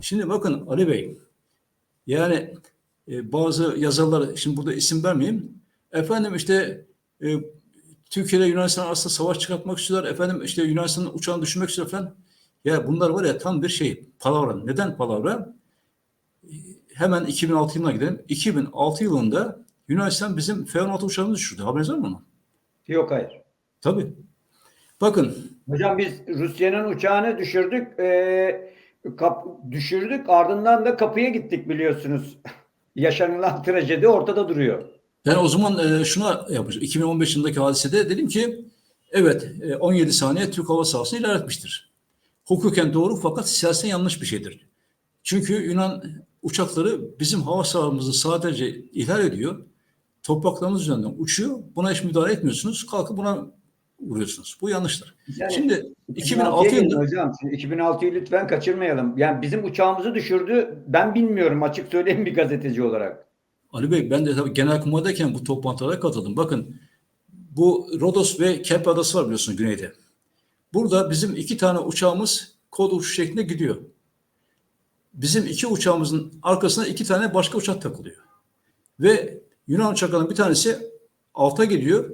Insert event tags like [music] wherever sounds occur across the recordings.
Şimdi bakın Ali Bey, yani e, bazı yazarlar, şimdi burada isim vermeyeyim. Efendim işte e, Türkiye ile Yunanistan arasında savaş çıkartmak istiyorlar. Efendim işte Yunanistan'ın uçağını düşürmek istiyor falan. Ya bunlar var ya tam bir şey, palavra. Neden palavra? Hemen 2006 yılına gidelim. 2006 yılında Yunanistan bizim F-16 uçağını düşürdü. Haberiniz var mı? Yok hayır. Tabii. Bakın Hocam biz Rusya'nın uçağını düşürdük. Ee, kap, düşürdük. Ardından da kapıya gittik biliyorsunuz. [laughs] Yaşanılan trajedi ortada duruyor. Ben o zaman e, şuna yapacağım. 2015 yılındaki hadisede dedim ki evet e, 17 saniye Türk hava sahasını ilerletmiştir. Hukuken doğru fakat siyaseten yanlış bir şeydir. Çünkü Yunan uçakları bizim hava sahamızı sadece ihlal ediyor. Topraklarımız üzerinden uçuyor. Buna hiç müdahale etmiyorsunuz. Kalkıp buna vuruyorsunuz. Bu yanlıştır. Yani Şimdi 2006 2006 gelin yılında hocam. Şimdi 2006'yı lütfen kaçırmayalım. Yani bizim uçağımızı düşürdü. Ben bilmiyorum açık söyleyeyim bir gazeteci olarak. Ali Bey ben de tabii genelkurmaydayken bu toplantılara katıldım. Bakın bu Rodos ve Kep adası var biliyorsunuz güneyde. Burada bizim iki tane uçağımız kod uçuş şeklinde gidiyor. Bizim iki uçağımızın arkasına iki tane başka uçak takılıyor. Ve Yunan uçaklarının bir tanesi alta geliyor.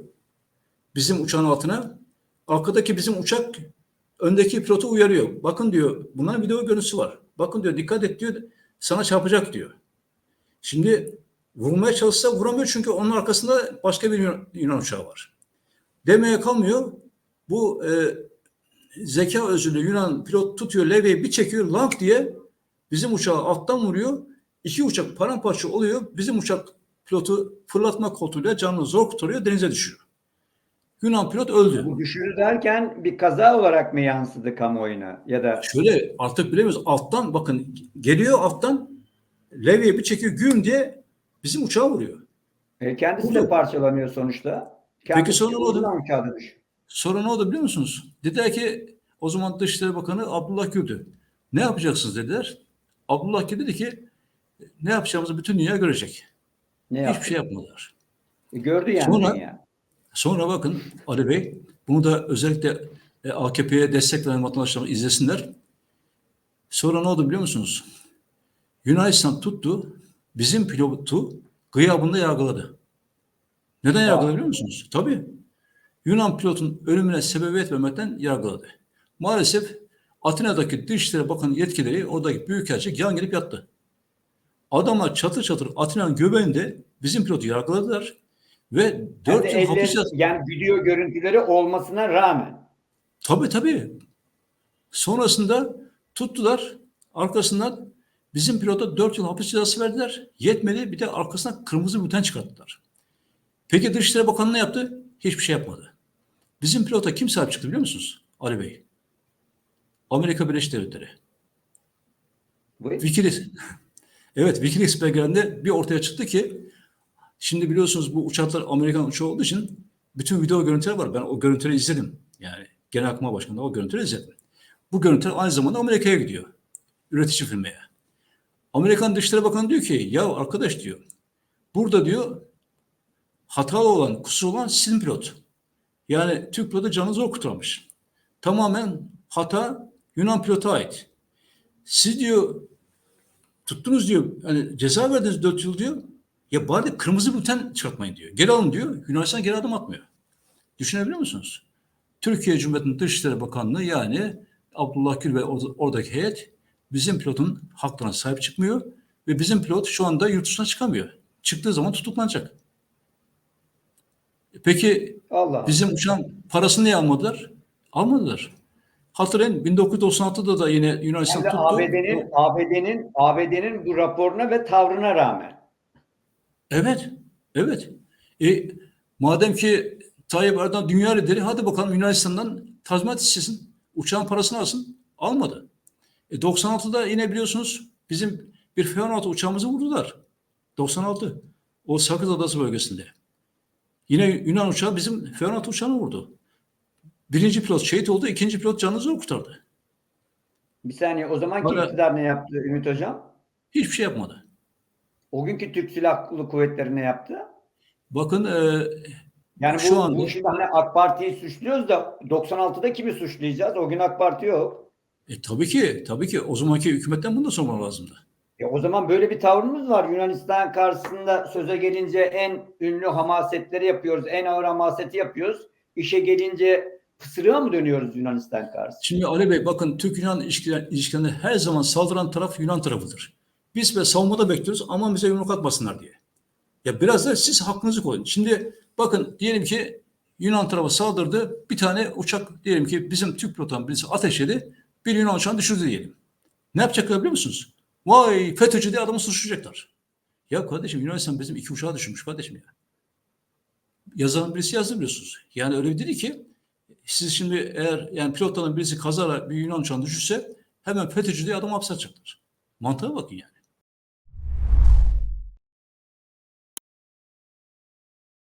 Bizim uçağın altına. Arkadaki bizim uçak öndeki pilotu uyarıyor. Bakın diyor bunların video görüntüsü var. Bakın diyor dikkat et diyor sana çarpacak diyor. Şimdi vurmaya çalışsa vuramıyor çünkü onun arkasında başka bir Yunan, uçağı var. Demeye kalmıyor. Bu e, zeka özürlü Yunan pilot tutuyor levyeyi bir çekiyor lank diye bizim uçağı alttan vuruyor. İki uçak paramparça oluyor. Bizim uçak pilotu fırlatma koltuğuyla canını zor kurtarıyor denize düşüyor. Yunan pilot öldü. Bu düşürü derken bir kaza olarak mı yansıdı kamuoyuna? Ya da Şöyle artık bilemiyoruz. Alttan bakın geliyor alttan levyeyi bir çekiyor güm diye bizim uçağı vuruyor. e, kendisi Burada- de parçalanıyor sonuçta. Peki Kendisi sonra ne oldu? Sonra ne oldu biliyor musunuz? Dediler ki o zaman Dışişleri Bakanı Abdullah Gül'dü. Ne yapacaksınız dediler. Abdullah Gül dedi ki ne yapacağımızı bütün dünya görecek. Ne Hiçbir yaptı? şey yapmadılar. E, Gördü yani Sonra- dünya. Sonra bakın Ali Bey bunu da özellikle e, AKP'ye destek veren vatandaşlarımız izlesinler. Sonra ne oldu biliyor musunuz? Yunanistan tuttu bizim pilotu gıyabında yargıladı. Neden yargıladı biliyor musunuz? Tabii. Yunan pilotun ölümüne sebebiyet vermekten yargıladı. Maalesef Atina'daki Dışişleri Bakanı yetkileri oradaki büyükelçi yan gelip yattı. Adamlar çatır çatır Atina'nın göbeğinde bizim pilotu yargıladılar ve Yani 4 yıl elle- hapis yattı. yani video görüntüleri olmasına rağmen. Tabii tabii. Sonrasında tuttular arkasından bizim pilota 4 yıl hapis cezası verdiler. Yetmedi bir de arkasına kırmızı bülten çıkarttılar. Peki Dışişleri Bakanı ne yaptı? Hiçbir şey yapmadı. Bizim pilota kim sahip çıktı biliyor musunuz? Ali Bey. Amerika Birleşik Devletleri. Wikileaks. [laughs] evet Wikileaks belgelerinde bir ortaya çıktı ki şimdi biliyorsunuz bu uçaklar Amerikan uçağı olduğu için bütün video görüntüler var. Ben o görüntüleri izledim. Yani Genelkurmay Başkanı'nda o görüntüleri izledim. Bu görüntüler aynı zamanda Amerika'ya gidiyor. Üretici firmaya. Amerikan Dışişleri Bakanı diyor ki ya arkadaş diyor burada diyor hatalı olan, kusur olan sizin pilot. Yani Türk pilotu canını zor. Tamamen hata Yunan pilota ait. Siz diyor tuttunuz diyor hani ceza verdiniz 4 yıl diyor. Ya bari kırmızı bülten çıkartmayın diyor. Geri alın diyor. Yunanistan geri adım atmıyor. Düşünebiliyor musunuz? Türkiye Cumhuriyeti'nin Dışişleri Bakanlığı yani Abdullah Gül ve or- oradaki heyet bizim pilotun haklarına sahip çıkmıyor ve bizim pilot şu anda yurt dışına çıkamıyor. Çıktığı zaman tutuklanacak. Peki Allah. Bizim uçağın parasını niye almadılar? Almadılar. Hatırlayın 1996'da da yine Yunanistan Yani tuttu. ABD'nin ABD'nin ABD'nin bu raporuna ve tavrına rağmen. Evet, evet. E, madem ki Tayyip Erdoğan dünya lideri hadi bakalım Yunanistan'dan tazminat istesin. Uçağın parasını alsın. Almadı. E, 96'da yine biliyorsunuz bizim bir F-16 uçağımızı vurdular. 96. O Sakız Adası bölgesinde. Yine Yunan uçağı bizim F-16 uçağını vurdu. Birinci pilot şehit oldu, ikinci pilot canını zor kurtardı. Bir saniye o zamanki Bana- iktidar ne yaptı Ümit Hocam? Hiçbir şey yapmadı. O günkü Türk Silahlı Kuvvetleri ne yaptı? Bakın e, Yani Şu bu, anda- bu şimdi hani AK Parti'yi suçluyoruz da 96'da kimi suçlayacağız? O gün AK Parti yok. E, tabii ki, tabii ki o zamanki hükümetten bunu da sormaları lazımdı. E o zaman böyle bir tavrımız var. Yunanistan karşısında söze gelince en ünlü hamasetleri yapıyoruz. En ağır hamaseti yapıyoruz. İşe gelince pısırığa mı dönüyoruz Yunanistan karşısında? Şimdi Ali Bey bakın Türk-Yunan ilişkiler, ilişkilerinde her zaman saldıran taraf Yunan tarafıdır. Biz ve savunmada bekliyoruz ama bize yumruk atmasınlar diye. Ya biraz da siz hakkınızı koyun. Şimdi bakın diyelim ki Yunan tarafı saldırdı. Bir tane uçak diyelim ki bizim Türk pilotundan birisi ateşledi. Bir Yunan uçağını düşürdü diyelim. Ne yapacaklar biliyor musunuz? Vay FETÖ'cü diye adamı suçlayacaklar. Ya kardeşim Yunanistan bizim iki uçağı düşürmüş kardeşim ya. Yazan birisi yazdı biliyorsunuz. Yani öyle dedi ki siz şimdi eğer yani pilotlardan birisi kazara bir Yunan uçağını düşürse hemen FETÖ'cü diye adamı hapse atacaklar. Mantığa bakın yani.